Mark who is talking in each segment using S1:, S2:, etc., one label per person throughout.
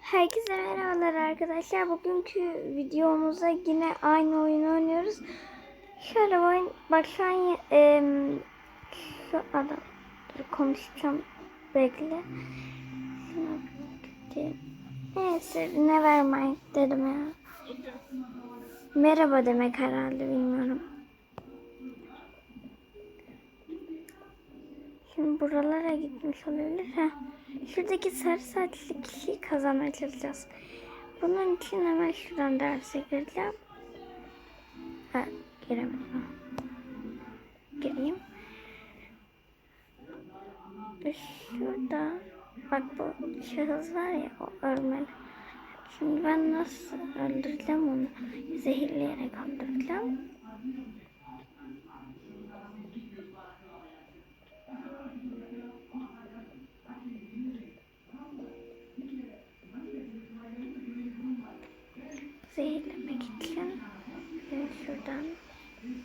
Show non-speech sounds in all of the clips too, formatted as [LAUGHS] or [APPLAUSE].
S1: Herkese merhabalar arkadaşlar. Bugünkü videomuzda yine aynı oyunu oynuyoruz. Şöyle oyun bak şu an em, şu adam konuşacağım bekle. Neyse ne vermeyin dedim ya. Merhaba demek herhalde bilmiyorum. Şimdi buralara gitmiş olabilir. Heh. Şuradaki sarı saçlı kişiyi kazanmaya çalışacağız. Bunun için hemen şuradan derse gireceğim. Ha, giremedim. Gireyim. Şurada bak bu şahıs var ya o ölmeli. Şimdi ben nasıl öldüreceğim onu? Zehirleyerek öldüreceğim.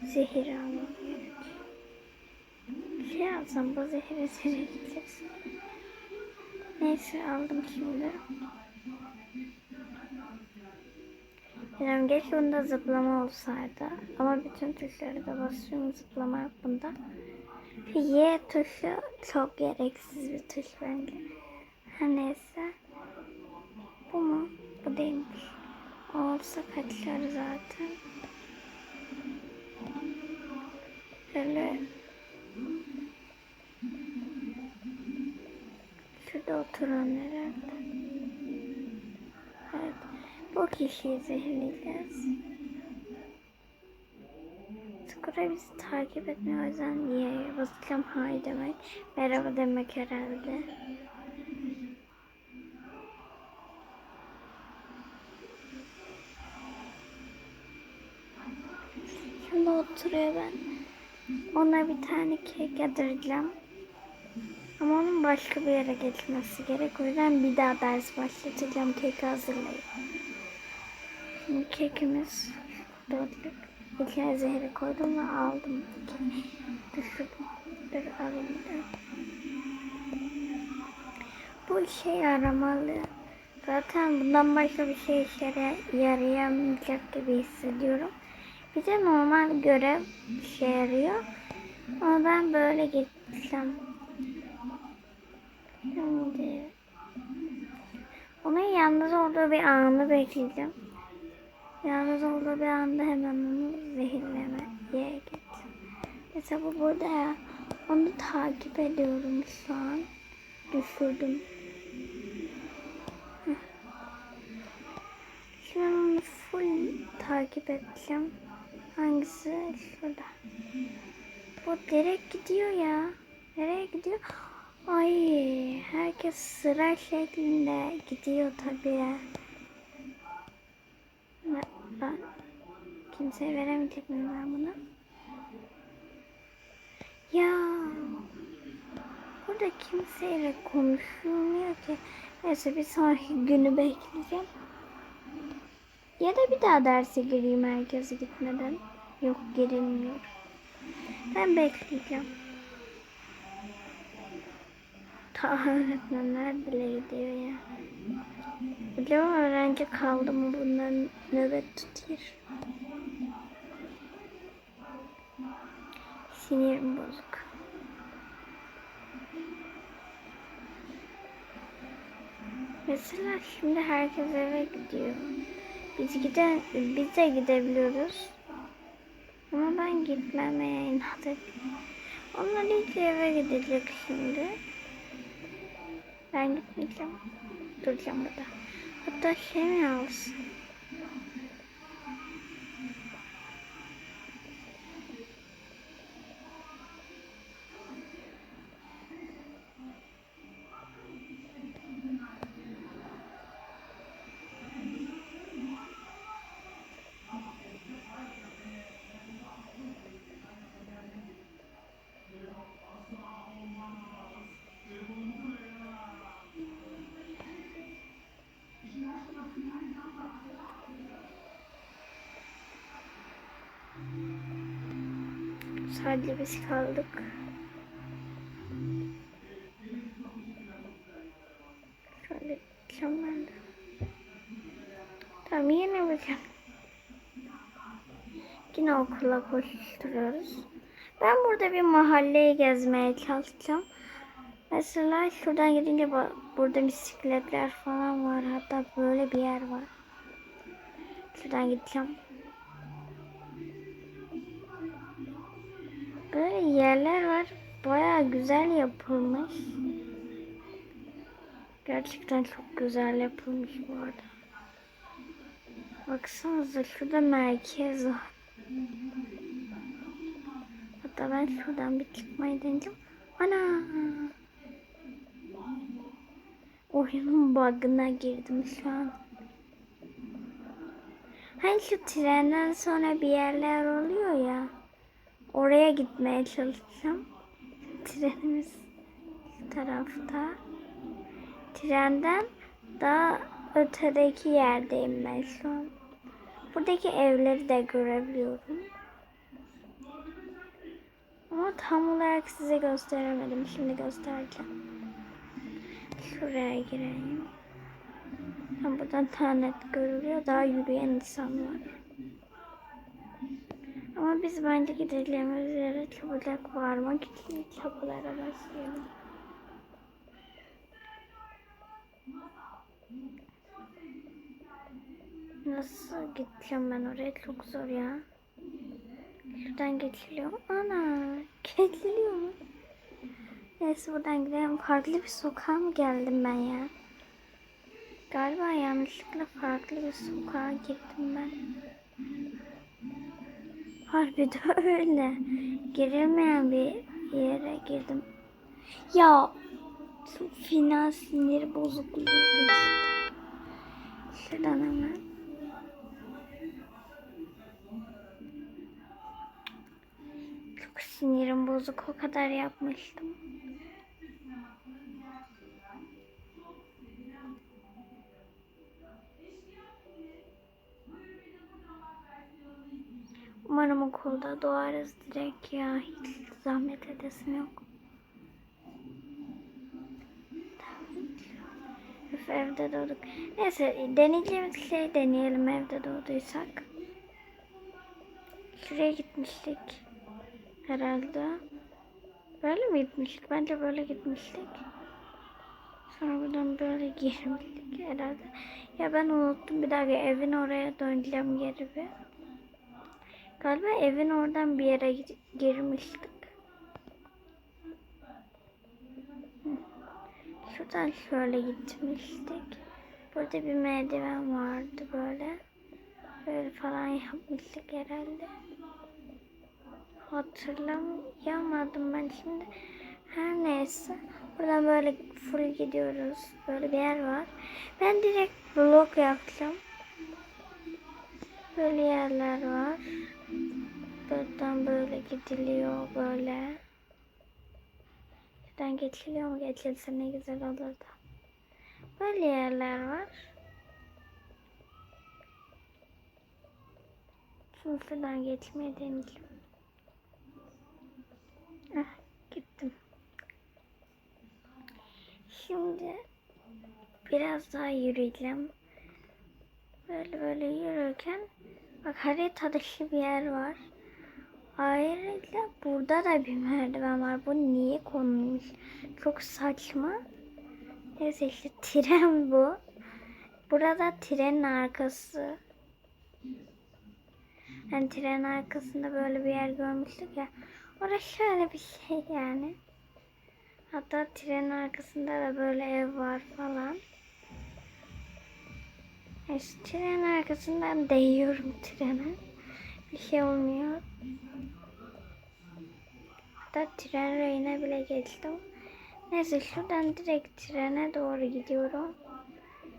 S1: Zehir almam. Şey alsam bu zehri zehirleyeceğiz. Neyse aldım şimdi. Yani geç bunda zıplama olsaydı ama bütün tuşları da basıyorum zıplama yok bunda. Y tuşu çok gereksiz bir tuş bence. Her neyse. Bu mu? Bu değilmiş. Olsa kaçar zaten. Şöyle Şurada oturan herhalde. Evet. Bu kişiyi zehirleyeceğiz. Skora bizi takip etmiyor o yüzden niye basacağım hay demek. Merhaba demek herhalde. Şimdi oturuyor ben. Ona bir tane kek yadıracağım. Ama onun başka bir yere geçmesi gerek. O yüzden bir daha ders başlatacağım. Keki hazırlayıp. Şimdi kekimiz dörtlük. İçine zehri koydum ve aldım. Düşürdüm. Dur alayım. Bu işe yaramalı. Zaten bundan başka bir şey işe yarayamayacak gibi hissediyorum. Bir de normal görev işe yarıyor. Ama ben böyle gideceğim. Şimdi onun yalnız olduğu bir anı bekleyeceğim. Yalnız olduğu bir anda hemen onu zehirlemeye gideceğim. Mesela bu burada ya. Onu takip ediyorum şu an. Düşürdüm. Şimdi onu full takip edeceğim. Hangisi? Şurada. Bu direkt gidiyor ya. Nereye gidiyor? Ay herkes sıra şeklinde gidiyor tabii. Ben, ben kimseye veremeyecek miyim ben bunu? Ya burada kimseyle konuşulmuyor ki. Neyse bir sonraki günü bekleyeceğim. Ya da bir daha derse gireyim herkese gitmeden. Yok girilmiyor. Ben bekleyeceğim. Ta öğretmenler bile gidiyor ya. Acaba öğrenci kaldı mı bundan nöbet tutuyor. Sinirim bozuk. Mesela şimdi herkes eve gidiyor. Biz gide biz de gidebiliyoruz. Ama ben gitmemeye inat. Onlar ilk eve gidecek şimdi. Ben gitmeyeceğim. Duracağım burada. Hatta şey mi alsın? Sadece biz kaldık. Şöyle gideceğim ben de. Tamam yine bakın. Yine okula koşturuyoruz. Ben burada bir mahalleyi gezmeye çalışacağım. Mesela şuradan gidince burada bisikletler falan var. Hatta böyle bir yer var. Şuradan gideceğim. Böyle yerler var. Baya güzel yapılmış. Gerçekten çok güzel yapılmış bu arada. Baksanıza şurada merkez var. Hatta ben şuradan bir çıkmayı deneyeceğim. Ana! Oyunun bug'ına girdim şu an. Hani şu trenden sonra bir yerler oluyor ya. Oraya gitmeye çalışacağım. Trenimiz tarafta. Trenden daha ötedeki yerdeyim ben şu an. Buradaki evleri de görebiliyorum. Ama tam olarak size gösteremedim. Şimdi göstereceğim. Şuraya gireyim. Buradan net görülüyor. Daha yürüyen insan var. Ama biz bence gidebileceğimiz yere çabucak varmak için çabulara başlayalım. Nasıl gideceğim ben oraya? Çok zor ya. Şuradan geçiliyor. Ana, [LAUGHS] geçiliyor mu? Neyse buradan gidelim. Farklı bir sokağa mı geldim ben ya? Galiba yanlışlıkla farklı bir sokağa girdim ben. Harbi de [LAUGHS] öyle. Girilmeyen bir yere girdim. Ya fena sinir bozukluğu. Şuradan hemen. Çok sinirim bozuk o kadar yapmıştım. Umarım okulda doğarız direkt ya. Hiç zahmet edesim yok. Üf, evde doğduk. Neyse deneyeceğimiz şey deneyelim evde doğduysak. Şuraya gitmiştik. Herhalde. Böyle mi gitmiştik? Bence böyle gitmiştik. Sonra buradan böyle [LAUGHS] girmiştik herhalde. Ya ben unuttum bir dakika evin oraya döneceğim geri bir. Galiba evin oradan bir yere gi- girmiştik. Şuradan şöyle gitmiştik. Burada bir merdiven vardı böyle. Böyle falan yapmıştık herhalde. Hatırlayamadım ben şimdi. Her neyse. Buradan böyle full gidiyoruz. Böyle bir yer var. Ben direkt blok yapacağım. Böyle yerler var. Buradan böyle gidiliyor böyle. Şuradan geçiliyor mu? Geçilse ne güzel olurdu. Böyle yerler var. Şimdi şuradan geçmeye deneyeceğim. Ah, gittim. Şimdi biraz daha yürüyeceğim. Böyle böyle yürürken bak harita dışı bir yer var. Ayrıca burada da bir merdiven var. Bu niye konulmuş? Çok saçma. Neyse işte [LAUGHS] tren bu. Burada trenin arkası. Yani trenin arkasında böyle bir yer görmüştük ya. Orası şöyle bir şey yani. Hatta trenin arkasında da böyle ev var falan. İşte trenin arkasından değiyorum trene. Bir şey olmuyor. Hatta tren rayına bile geçtim. Neyse şuradan direkt trene doğru gidiyorum.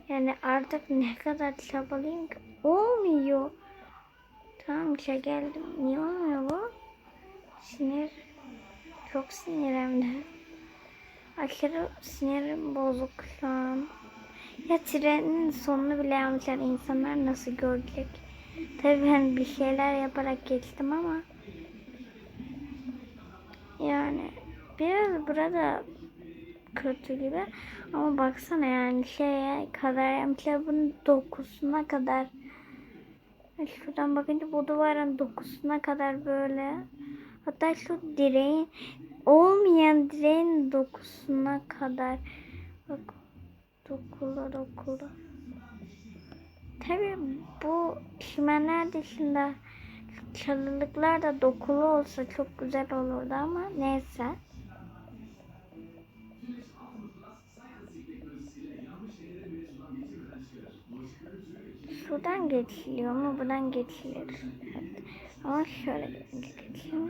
S1: Yani artık ne kadar çabalayayım ki olmuyor. Tamam işe geldim. Niye olmuyor bu? Sinir. Çok sinir hem de. Aşırı sinirim bozuk şu an. Ya trenin sonunu bile yapmışlar. İnsanlar nasıl görecek? Tabii ben bir şeyler yaparak geçtim ama yani biraz burada kötü gibi. Ama baksana yani şeye kadar yani kitabın dokusuna kadar şuradan bakınca bu duvarın dokusuna kadar böyle hatta şu direğin olmayan direğin dokusuna kadar bak dokulu dokulu. Tabii bu çimenler dışında çalılıklar da dokulu olsa çok güzel olurdu ama neyse. Şuradan geçiliyor mu? Buradan geçilir. Evet. Ama şöyle geçiyor.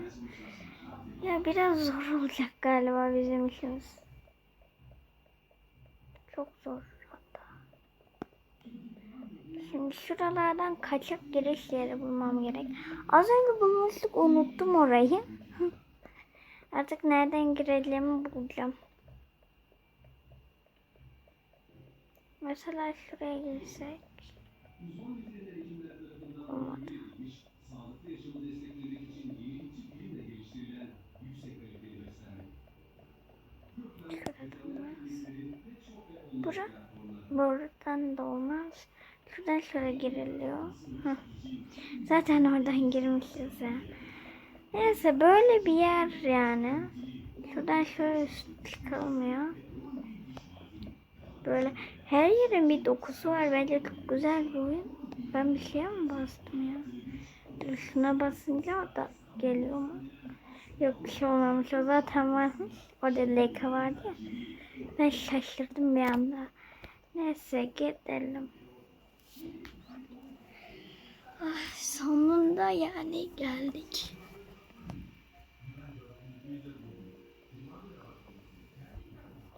S1: Ya biraz zor olacak galiba bizim işimiz. Çok zor. Şimdi şuralardan kaçıp giriş yeri bulmam gerek. Az önce bulmuştuk unuttum orayı. [LAUGHS] Artık nereden gireceğimi bulacağım. Mesela şuraya girsek. Olmadı. Şuradan olmaz. Bura, buradan da olmaz. Şuradan şöyle giriliyor. Hı. Zaten oradan girmişiz ya. Neyse böyle bir yer yani. Şuradan şöyle ya. Böyle her yerin bir dokusu var. Bence çok güzel bir oyun. Ben bir şeye mi bastım ya? Dur şuna basınca o da geliyor mu? Yok bir şey olmamış. O zaten varmış. Orada leke vardı ya. Ben şaşırdım bir anda. Neyse gidelim. Ay, sonunda yani geldik.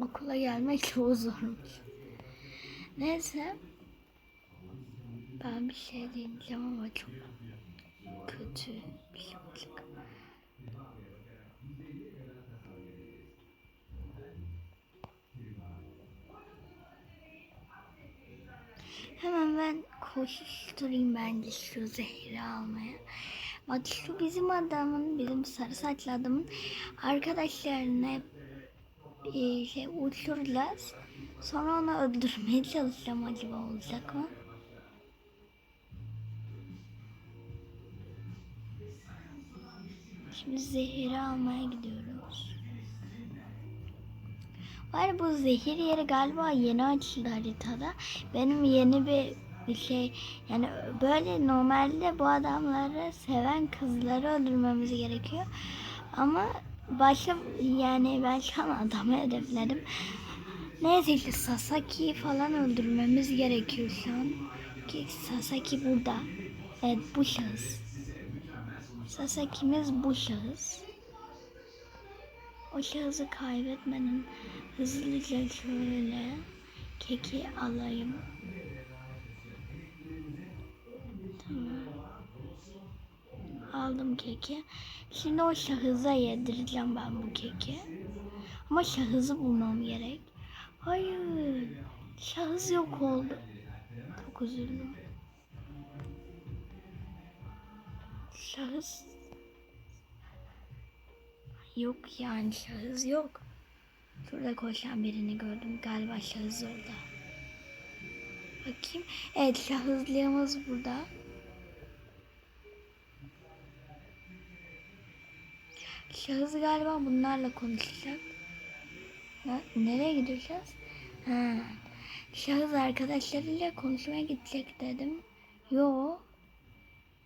S1: Okula gelmek çok zormuş. Neyse. Ben bir şey diyeceğim ama çok kötü bir şey olacak. Hemen ben koşuşturayım bence şu zehri almaya. Bak şu bizim adamın, bizim sarı saçlı adamın arkadaşlarına e, şey uçuracağız. Sonra onu öldürmeye çalışacağım acaba olacak mı? Şimdi zehri almaya gidiyoruz. Var bu zehir yeri galiba yeni açıldı haritada. Benim yeni bir bir şey yani böyle normalde bu adamları seven kızları öldürmemiz gerekiyor. Ama başka yani ben şu an adamı hedefledim. Neyse işte Sasaki falan öldürmemiz gerekiyor şu an. Ki Sasaki burada. Evet bu şahıs. Sasaki'miz bu şahıs. O şahısı kaybetmeden hızlıca şöyle keki alayım. Tamam. Aldım keki. Şimdi o şahıza yedireceğim ben bu keki. Ama şahızı bulmam gerek. Hayır. Şahıs yok oldu. Çok üzüldüm. Şahıs yok yani şahıs yok. Şurada koşan birini gördüm. Galiba şahıs orada. Bakayım. Evet şahıslığımız burada. Şahıs galiba bunlarla konuşacak. Nereye gideceğiz? Ha. Şahıs arkadaşlarıyla konuşmaya gidecek dedim. Yo.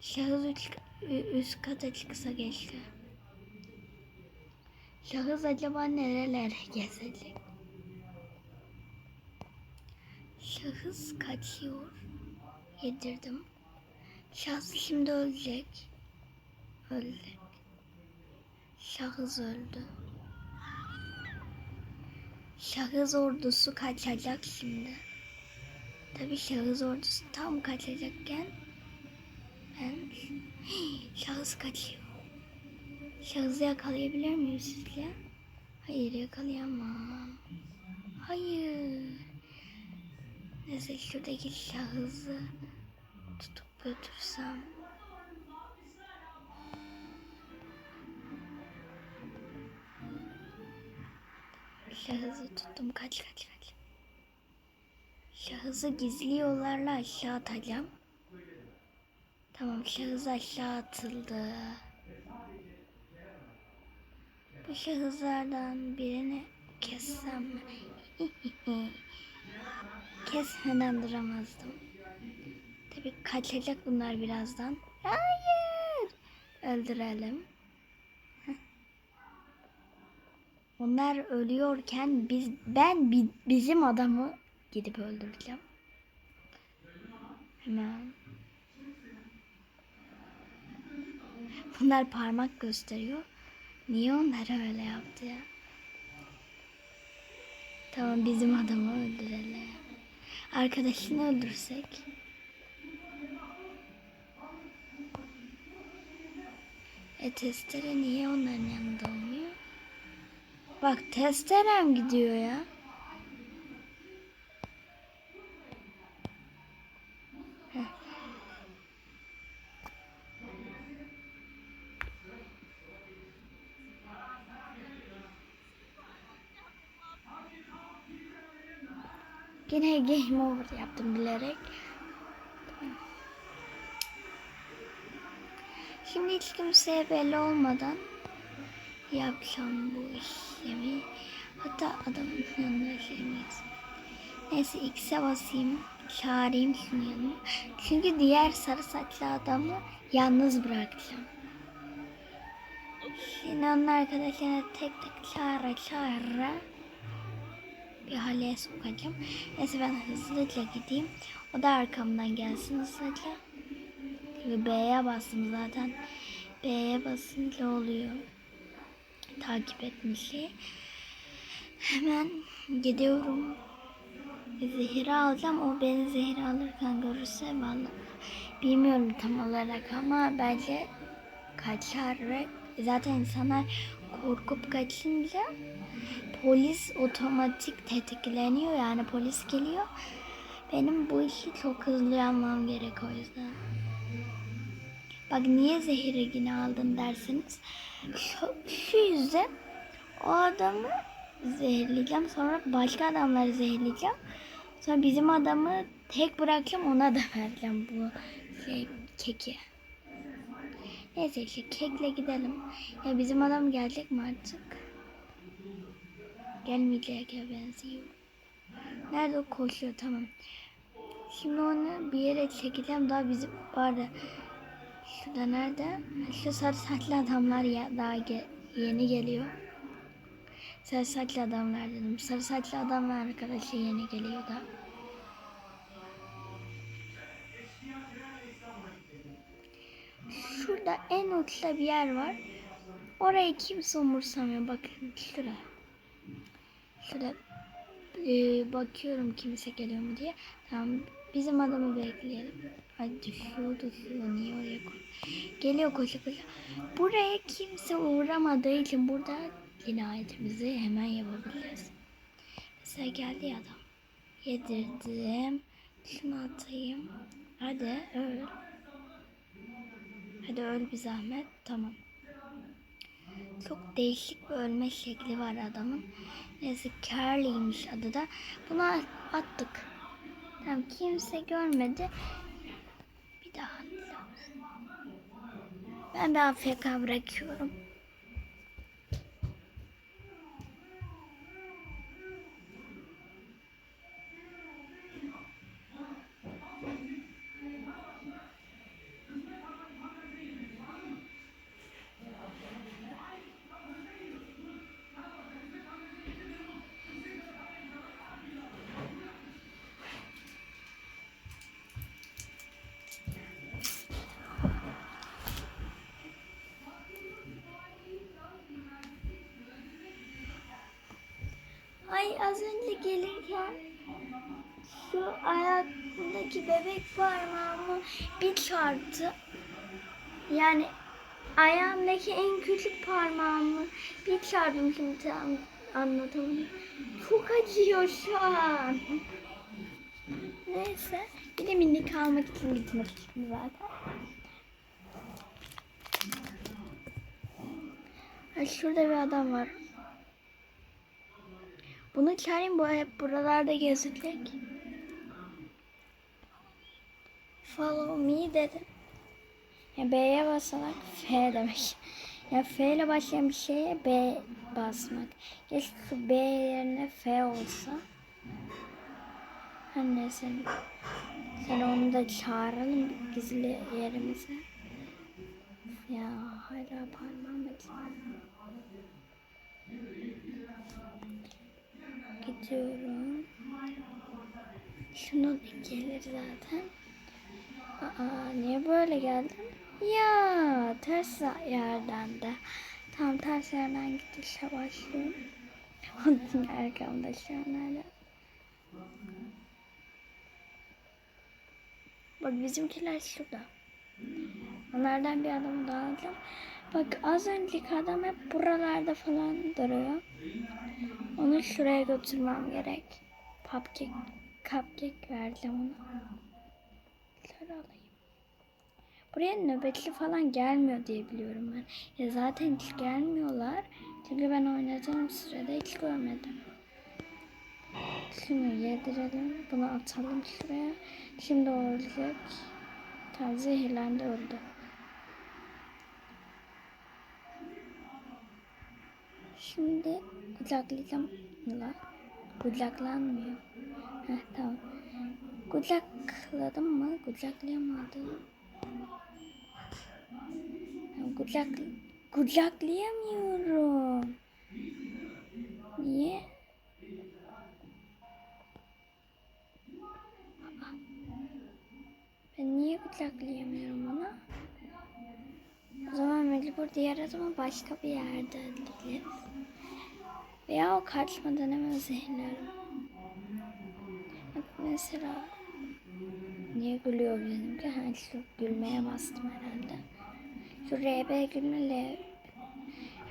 S1: Şahıs üç, üst kata çıksa geçti. Şahıs acaba nerelere gezecek? Şahıs kaçıyor. Yedirdim. Şahıs şimdi ölecek. Ölecek. Şahıs öldü. Şahıs ordusu kaçacak şimdi. Tabi şahıs ordusu tam kaçacakken ben [GASPS] şahıs kaçıyor. Şahısı yakalayabilir miyim sizce? Hayır yakalayamam. Hayır. Neyse şuradaki şahısı tutup götürsem. Şahızı tuttum. Kaç kaç kaç. Şahızı gizli yollarla aşağı atacağım. Tamam şahıs aşağı atıldı. Şahıslardan birini kessem? [LAUGHS] Kesmeden duramazdım. Tabii kaçacak bunlar birazdan. Hayır. Öldürelim. [LAUGHS] Onlar ölüyorken biz ben bi- bizim adamı gidip öldüreceğim. Hemen. Bunlar parmak gösteriyor. Niye onlara öyle yaptı ya? Tamam bizim adamı öldürelim. Arkadaşını öldürsek. E testere niye onların yanında olmuyor? Bak testerem gidiyor ya. Gene game over yaptım bilerek. Şimdi hiç kimseye belli olmadan yapacağım bu işlemi. Hatta adamın yanına şey miyiz? Neyse X'e basayım. Çağırayım şunu yanıma. Çünkü diğer sarı saçlı adamı yalnız bırakacağım. Şimdi onun arkadaşlarına tek tek çağıra çağıra bir hale sokacağım. Neyse ben hızlıca gideyim. O da arkamdan gelsin hızlıca. Çünkü B'ye bastım zaten. B'ye basınca oluyor. Takip etmişi. Hemen gidiyorum. Zehri alacağım. O beni zehri alırken görürse vallahi bilmiyorum tam olarak ama bence kaçar ve zaten insanlar korkup kaçınca polis otomatik tetikleniyor yani polis geliyor. Benim bu işi çok hızlı yapmam gerek o yüzden. Bak niye zehri yine aldın dersiniz. Şu, şu yüzden o adamı zehirleyeceğim. Sonra başka adamları zehirleyeceğim. Sonra bizim adamı tek bırakacağım ona da vereceğim bu şey keki. Neyse işte kekle gidelim. Ya bizim adam gelecek mi artık? Gelmeyeceğe benziyor. Nerede o koşuyor tamam. Şimdi onu bir yere çekeceğim. Daha bizim vardı. Şurada nerede? Şu sarı saçlı adamlar ya, daha ge- yeni geliyor. Sarı saçlı adamlar dedim. Sarı saçlı adamlar arkadaşı yeni geliyor da. Şurada en uçta bir yer var. Orayı kimse umursamıyor. Bakın şuraya. Şurada e, bakıyorum kimse geliyor mu diye. Tamam bizim adamı bekleyelim. Ay düşüyor düşüyor niye oraya koy. Geliyor koşu koşu. Buraya kimse uğramadığı için burada cinayetimizi hemen yapabiliriz. Mesela geldi adam. Yedirdim. Şunu atayım. Hadi öl. Hadi öl bir zahmet. Tamam. Çok değişik bir ölme şekli var adamın. Neyse Carly'ymiş adı da. Bunu attık. Tamam kimse görmedi. Bir daha. Ben bir AFK bırakıyorum. Ay az önce gelirken şu ayağımdaki bebek parmağımı bir çarptı. Yani ayağımdaki en küçük parmağımı bir çarptım şimdi tam. Çok acıyor şu an. Neyse. Bir de minik almak için gitmek için zaten. Ay, şurada bir adam var. Bunu çağırayım bu hep buralarda gezecek. Follow me dedim. Ya B'ye basarak F demek. Ya F ile başlayan bir şeye B basmak. Keşke B yerine F olsa. Her neyse. Sen onu da çağıralım gizli yerimize. Ya hala parmağım acıyor. Gidiyorum. Şunu gelir zaten. Aa niye böyle geldin? Ya ters yerden de. Tam ters yerden gidişe başlıyorum. [LAUGHS] Onun arkamda şu an hala. Bak bizimkiler şurada. Onlardan bir adam daha alacağım. Bak az önceki adam hep buralarda falan duruyor. Onu şuraya götürmem gerek. Cupcake, cupcake vereceğim ona. Şöyle alayım. Buraya nöbetli falan gelmiyor diye biliyorum ben. Ya zaten hiç gelmiyorlar. Çünkü ben oynadığım sürede hiç görmedim. Şunu yedirelim. Bunu atalım şuraya. Şimdi o ölecek. Tamam zehirlendi öldü. Şimdi kucaklayacağım. La. Kucaklanmıyor. Heh, tamam. Kucakladım mı? Kucaklayamadım. Kucak, kucaklayamıyorum. Niye? Ben niye kucaklayamıyorum onu? O zaman mecbur diğer adamı başka bir yerde gideceğiz. Veya o kaçmadan hemen zehirlerim. Mesela niye gülüyor benimki? Ha şu gülmeye bastım herhalde. Şu RB gülme L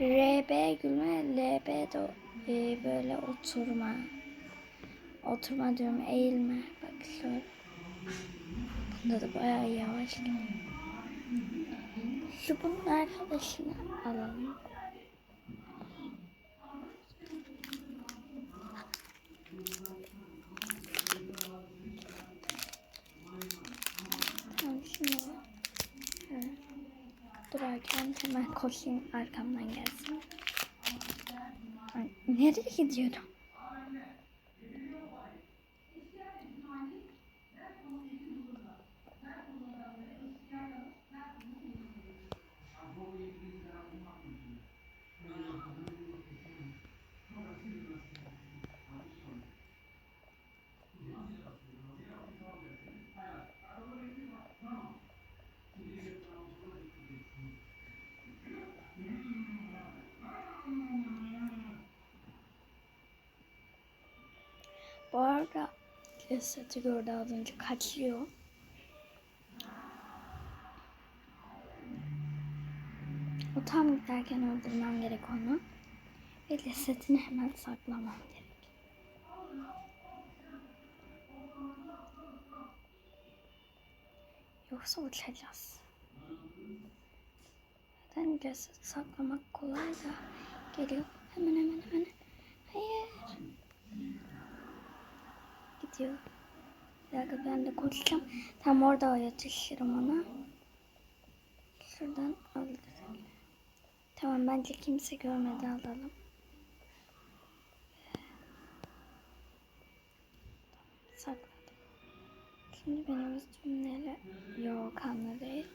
S1: RB gülme LB de e, böyle oturma. Oturma diyorum eğilme. Bak şöyle. Bunda da bayağı yavaş gidiyor. Şu bunun arkadaşını alalım. Şöyle durarken hemen koşayım arkamdan gelsin. Nereye gidiyorum? Bu arada cesedi gördü az önce kaçıyor. O tam giderken öldürmem gerek onu. Ve cesedini hemen saklamam gerek. Yoksa uçacağız. Zaten ceset saklamak kolay da geliyor. Hemen hemen hemen. Hayır. Gidiyor. Bir dakika ben de koşacağım. Tam orada yetişirim ona. Şuradan alırız. Tamam bence kimse görmedi alalım. Sakladım. Şimdi benim üstüm nere? Yok kanlı değil.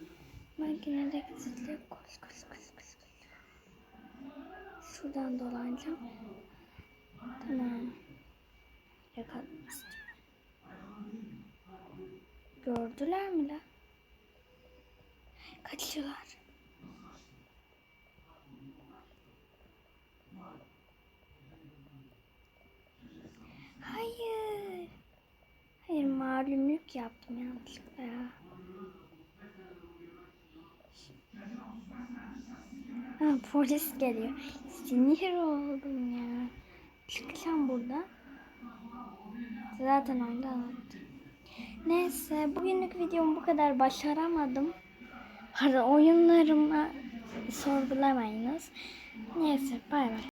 S1: Ben yine de gizli koş koş koş koş. Şuradan dolanacağım. Tamam. Yakalamak istiyorum. Gördüler mi la? Kaçıyorlar. Hayır. Hayır malumluk yaptım yanlışlıkla ya. Ha, polis geliyor. Sinir oldum ya. Çıkacağım burada. Zaten orada anlattım. Neyse bugünlük videom bu kadar başaramadım. Hadi oyunlarıma sorgulamayınız. Neyse bay bay.